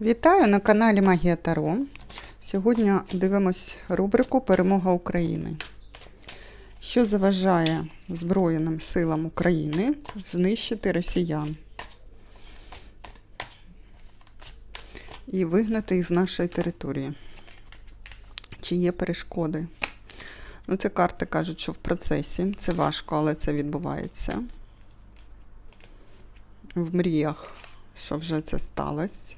Вітаю на каналі Магія Таро. Сьогодні дивимось рубрику Перемога України. Що заважає Збройним силам України знищити росіян і вигнати їх з нашої території? Чи є перешкоди? Ну, це карти кажуть, що в процесі. Це важко, але це відбувається. В мріях, що вже це сталося.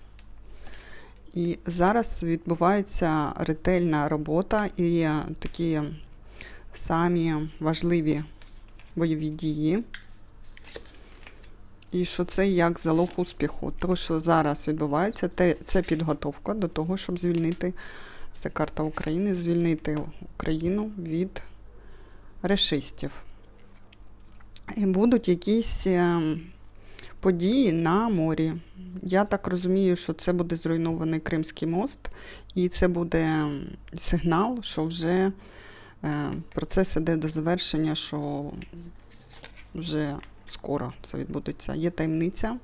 І зараз відбувається ретельна робота і такі самі важливі бойові дії. І що це як залог успіху. Тому що зараз відбувається, це підготовка до того, щоб звільнити, це карта України, звільнити Україну від решистів. І будуть якісь е, події на морі. Я так розумію, що це буде зруйнований Кримський мост, і це буде сигнал, що вже е, процес іде до завершення, що вже скоро це відбудеться. Є таємниця.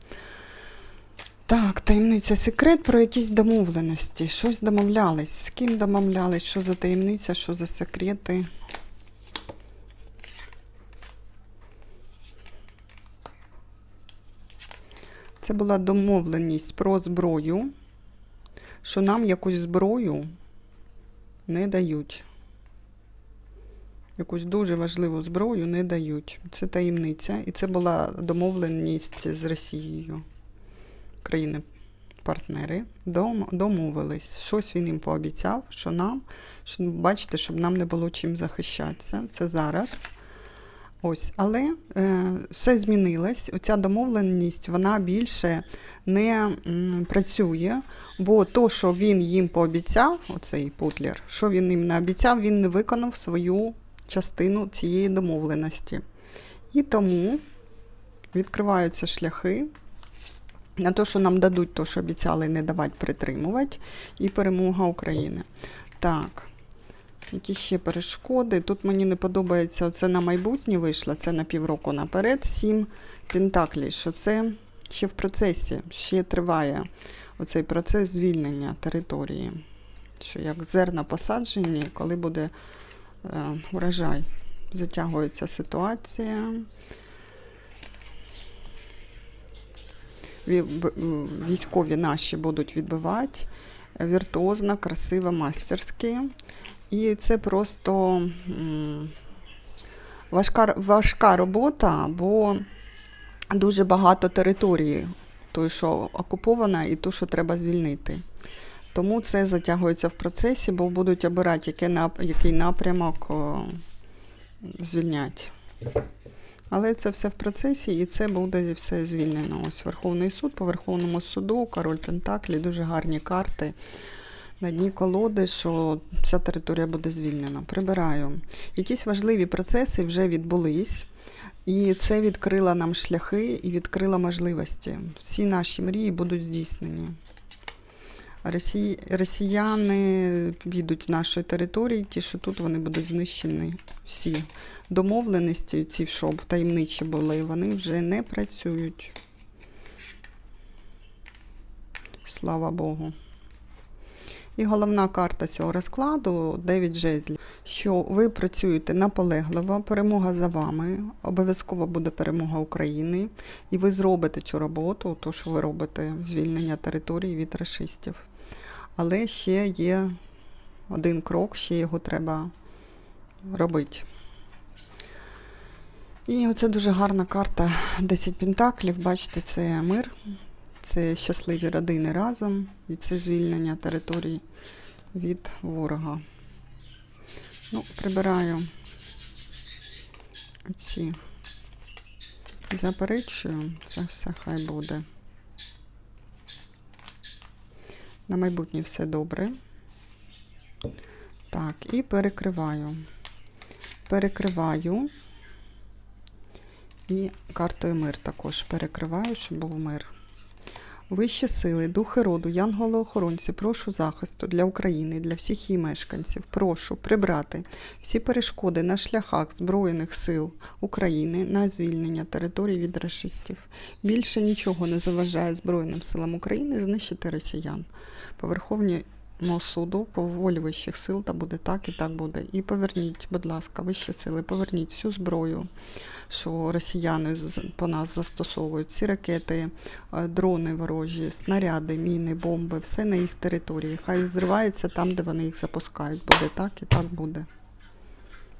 Так, таємниця секрет про якісь домовленості. Щось домовлялись. З ким домовлялись, що за таємниця, що за секрети. Це була домовленість про зброю, що нам якусь зброю не дають. Якусь дуже важливу зброю не дають. Це таємниця. І це була домовленість з Росією. Країни-партнери домовились. Щось він їм пообіцяв, що нам, що, бачите, щоб нам не було чим захищатися. Це зараз. Ось, але е, все змінилось. Оця домовленість вона більше не м, працює, бо то, що він їм пообіцяв, оцей Путлер, що він їм не обіцяв, він не виконав свою частину цієї домовленості. І тому відкриваються шляхи на те, що нам дадуть те, що обіцяли не давати притримувати, і перемога України. Так. Які ще перешкоди? Тут мені не подобається, оце на майбутнє вийшло, це на півроку наперед, сім пентаклей, що це ще в процесі, ще триває оцей процес звільнення території. Що як зерна посаджені, коли буде е, урожай. Затягується ситуація. Військові наші будуть відбивати віртуозно, красиво, мастерськи. І це просто важка, важка робота, бо дуже багато території, той, що окупована, і ту, що треба звільнити. Тому це затягується в процесі, бо будуть обирати, який, нап- який напрямок звільнять. Але це все в процесі, і це буде все звільнено. Ось Верховний суд, по Верховному суду, король Пентаклі, дуже гарні карти на дні колоди, що вся територія буде звільнена. Прибираю. Якісь важливі процеси вже відбулись, і це відкрило нам шляхи і відкрило можливості. Всі наші мрії будуть здійснені. Росі... Росіяни підуть з нашої території, ті, що тут вони будуть знищені. Всі домовленості, ці, що таємничі були, вони вже не працюють. Слава Богу. І головна карта цього розкладу 9 жезлів, що ви працюєте наполегливо, перемога за вами, обов'язково буде перемога України, і ви зробите цю роботу, то, що ви робите, звільнення території від расистів. Але ще є один крок, ще його треба робити. І оце дуже гарна карта 10 пентаклів. Бачите, це мир, це щасливі родини разом, і це звільнення територій від ворога. Ну, прибираю ці заперечую, це все хай буде. На майбутнє все добре. Так, і перекриваю. Перекриваю. І картою мир також перекриваю, щоб був мир. Вищі сили, духи роду, янголи-охоронці, прошу захисту для України, для всіх її мешканців. Прошу прибрати всі перешкоди на шляхах Збройних сил України на звільнення територій від расистів. Більше нічого не заважає Збройним силам України знищити росіян. По Верховному суду, по волі вищих сил, та буде так і так буде. І поверніть, будь ласка, вищі сили, поверніть всю зброю, що росіяни по нас застосовують. Ці ракети, е, дрони ворожі, снаряди, міни, бомби, все на їх території. Хай зривається там, де вони їх запускають. Буде так і так буде.